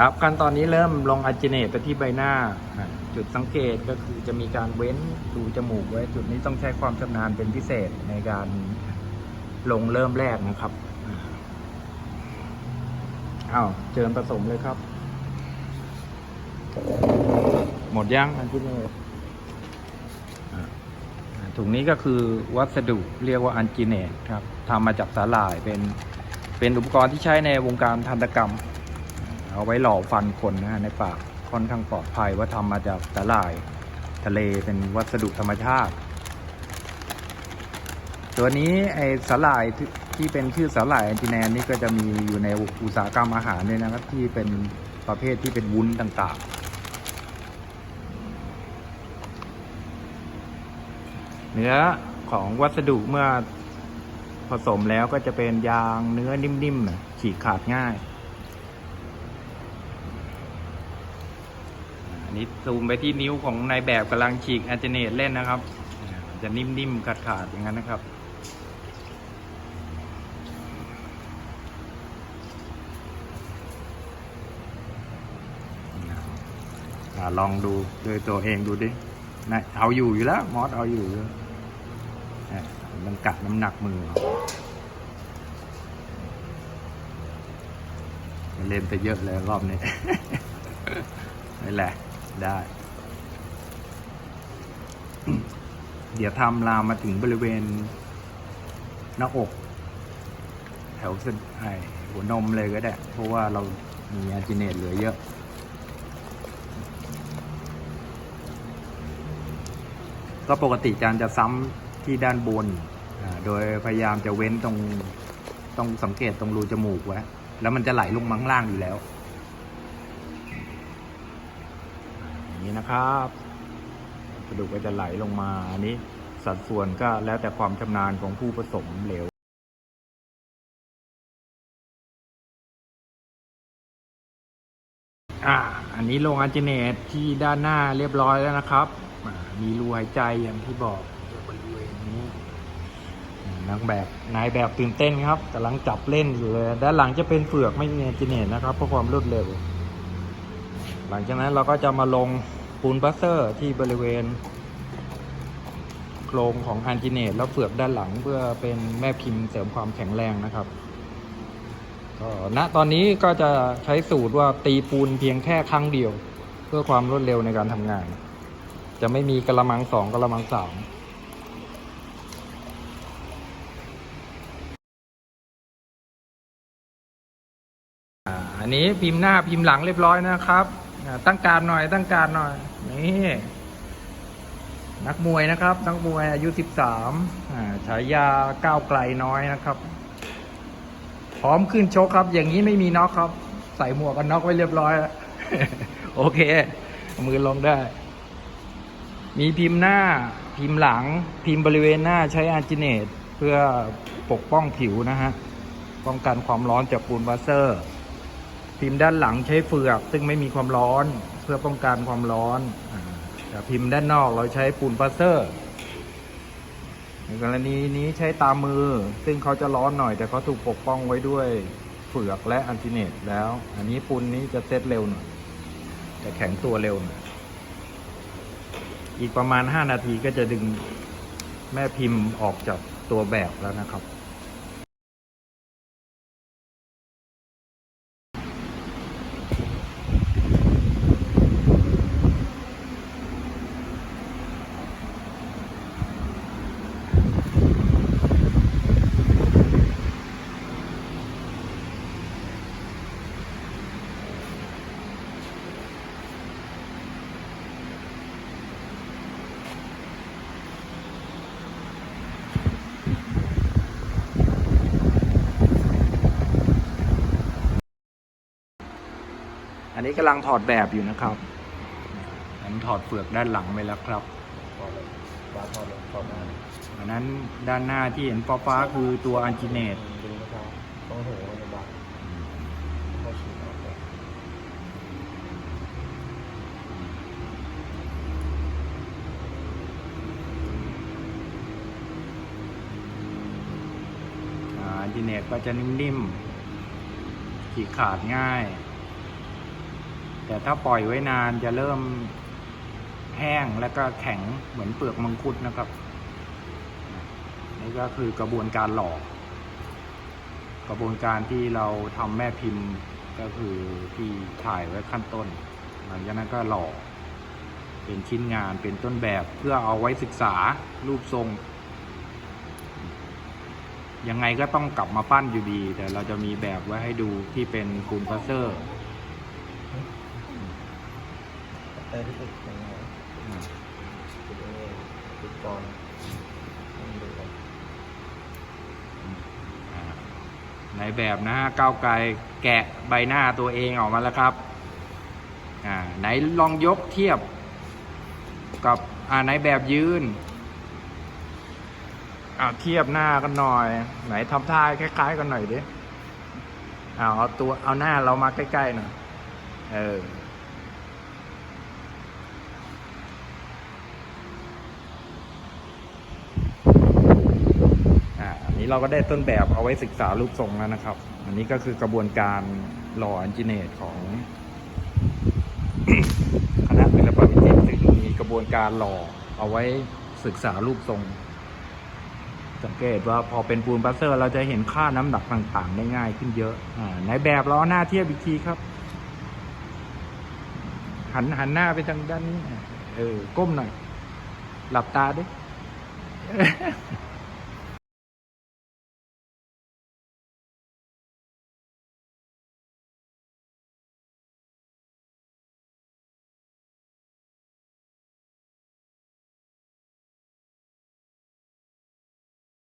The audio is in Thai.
ครับขั้นตอนนี้เริ่มลงอัจเจเนตไปที่ใบหน้า จุดสังเกตก็คือจะมีการเว้นรูจมูกไว้ จุดนี้ต้องใช้ความชำนาญเป็นพิเศษในการลงเริ่มแรกนะครับอา้าวเจิญผสมเลยครับ หมดยังอันที่นี่อ่าถุงนี้ก็คือวัสดุเรียกว่าอันจิเนตครับทำมาจากสาหร่ายเป็นเป็นอุปกรณ์ที่ใช้ในวงการทันตกรรม เอาไว้หล่อฟันคนนะฮะในปากค่อนข้างปลอดภัยว่าทำมาจากสาหร่ายทะเลเป็นวัสดุธรรมชาติ ตัวนี้ไอสาหร่ายที่เป็นชื่อสาหร่ายแอนติแนนนี่ก็จะมีอยู่ในอุตสาหกรรมอาหารด้วยนะครับ ที่เป็นประเภทที่เป็นวุ้นต่างๆ เนื้อของวัสดุเมื่อผสมแล้วก็จะเป็นยางเนื้อนิ่มๆฉีกขาดง่าย นี้ซูมไปที่นิ้วของนายแบบกำลังฉีกแอนเจเนตเล่นนะครับ จะนิ่มๆขาดๆอย่างนั้นนะครับลองดูด้วยตัวเองดูดินะเอาอยู่อยู่แล้ว มอสเอาอยู่อยู่มันกัดน้ำหนักมือเอามันเล่นไปเยอะเลยรอบนี้นี่แหละ ได้ เดี๋ยวทำลามมาถึงบริเวณ หน้าอก แถวเส้นไอ้หัวนมเลยก็ได้ เพราะว่าเรามีอาจิเนตเหลือเยอะก็ปกติจานจะซ้ำที่ด้านบน โดยพยายามจะเว้นตรงต้องสังเกตตรงรูจมูกไว้ แล้วมันจะไหลลงมาข้งล่างอยู่แล้ว อย่าง นี้นะครับกระดูกก็จะไหลลงมาอันนี้สัดส่วนก็แล้วแต่ความชำนาญของผู้ผสมเหลวอ่าอันนี้ลงอันจิเนตที่ด้านหน้าเรียบร้อยแล้วนะครับมีรูหายใจอย่างที่บอกบริเวณนี้นางแบบนายแบบตื่นเต้นครับกำลังจับเล่นอยู่เลยด้านหลังจะเป็นเฟือกไม่มีอันจิเนตนะครับเพื่อความรวดเร็ว หลังจากนั้นเราก็จะมาลง ปูนบัสเซอร์ที่บริเวณโครงของอันจิเนตแล้วเฟือกด้านหลังเพื่อเป็นแม่พิมพ์เสริมความแข็งแรงนะครับก็ณตอนนี้ก็จะใช้สูตรว่าตีปูนเพียงแค่ครั้งเดียว เพื่อความรวดเร็วในการทำงาน จะไม่มีกระมังสองกระมังสามอันนี้พิมพ์หน้าพิมพ์หลังเรียบร้อยนะครับ ตั้งการหน่อยตั้งการหน่อย นี่นักมวยนะครับ นักมวยอายุสิบสามฉายาก้าวไกลน้อยนะครับ พร้อมขึ้นชกครับ อย่างนี้ไม่มีน็อกครับ ใส่หมวกกันน็อกไว้เรียบร้อยแล้วโอเค มือลงได้ มีพิมพ์หน้า พิมพ์หลัง พิมพ์บริเวณหน้าใช้อาร์จิเนตเพื่อปกป้องผิวนะฮะ ป้องกันความร้อนจากปูนวาเซอร์ พิมพ์ด้านหลังใช้เฟือก ซึ่งไม่มีความร้อนเพื่อป้องกันความร้อนแต่พิมพ์ด้านนอกเราใช้ปูนวาเซอร์ในกรณีนี้ใช้ตามมือ ซึ่งเขาจะร้อนหน่อย แต่เขาถูกปกป้องไว้ด้วยเฟือกและอันติเนตแล้ว อันนี้ปูนนี้จะเซตเร็วหน่อยจะแข็งตัวเร็วหน่อยอีกประมาณ 5 นาทีก็จะดึงแม่พิมพ์ออกจากตัวแบบแล้วนะครับ นนี้กำลังถอดแบบอยู่นะครับอันถอดเฟือกด้านหลังไปแล้วครับพอเลยฟ้าพอเลยพอมาอันนั้นด้านหน้าที่เห็นฟ้าๆคือตัวอันจิเนตดูนะครับต้องหูมันจะบางเข้าฉีดออกเลยอ่าอันจิเนตก็จะนิ่มๆฉีกขาดง่าย แต่ถ้าปล่อยไว้นานจะเริ่มแห้งแล้วก็แข็งเหมือนเปลือกมังคุดนะครับ นี่ก็คือกระบวนการหลอกกระบวนการที่เราทำแม่พิมพ์ก็คือที่ถ่ายไว้ขั้นต้น หลังจากนั้นก็หลอกเป็นชิ้นงานเป็นต้นแบบเพื่อเอาไว้ศึกษารูปทรง ยังไงก็ต้องกลับมาปั้นอยู่ดี แต่เราจะมีแบบไว้ให้ดูที่เป็นกลุ่มพัสเซอร์ แต่ที่ติดยังไงติดยังไงติดก่อนต้องดูก่อนในแบบนะฮะก้าวไกลแกะใบหน้าตัวเองออกมาแล้วครับอ่าไหนลองยกเทียบกับอ่าในแบบยืนอ่าเทียบหน้ากันหน่อย ไหนทำท่าคล้ายๆกันหน่อยดิเอาตัวเอาหน้าเรามาใกล้ๆหน่อยเออ อ่าอั นี้เราก็ได้ต้นแบบเอาไว้ศึกษารูปทรงแล้วนะครับ อันนี้ก็คือกระบวนการหล่ออันจิเนตของคณะศิลปวิจิตรซึ่งมีกระบวนการหล่อเอาไว้ศึกษารูปทรง สังเกตว่าพอเป็นปูนปลาสเตอร์เราจะเห็นค่าน้ำหนักต่างๆได้ง่ายขึ้นเยอะอ่าในแบบเราเอาหน้าเทียบอีกทีครับ หันหันหน้าไปทางด้านนี้ เออ ก้มหน่อย หลับตาด้วย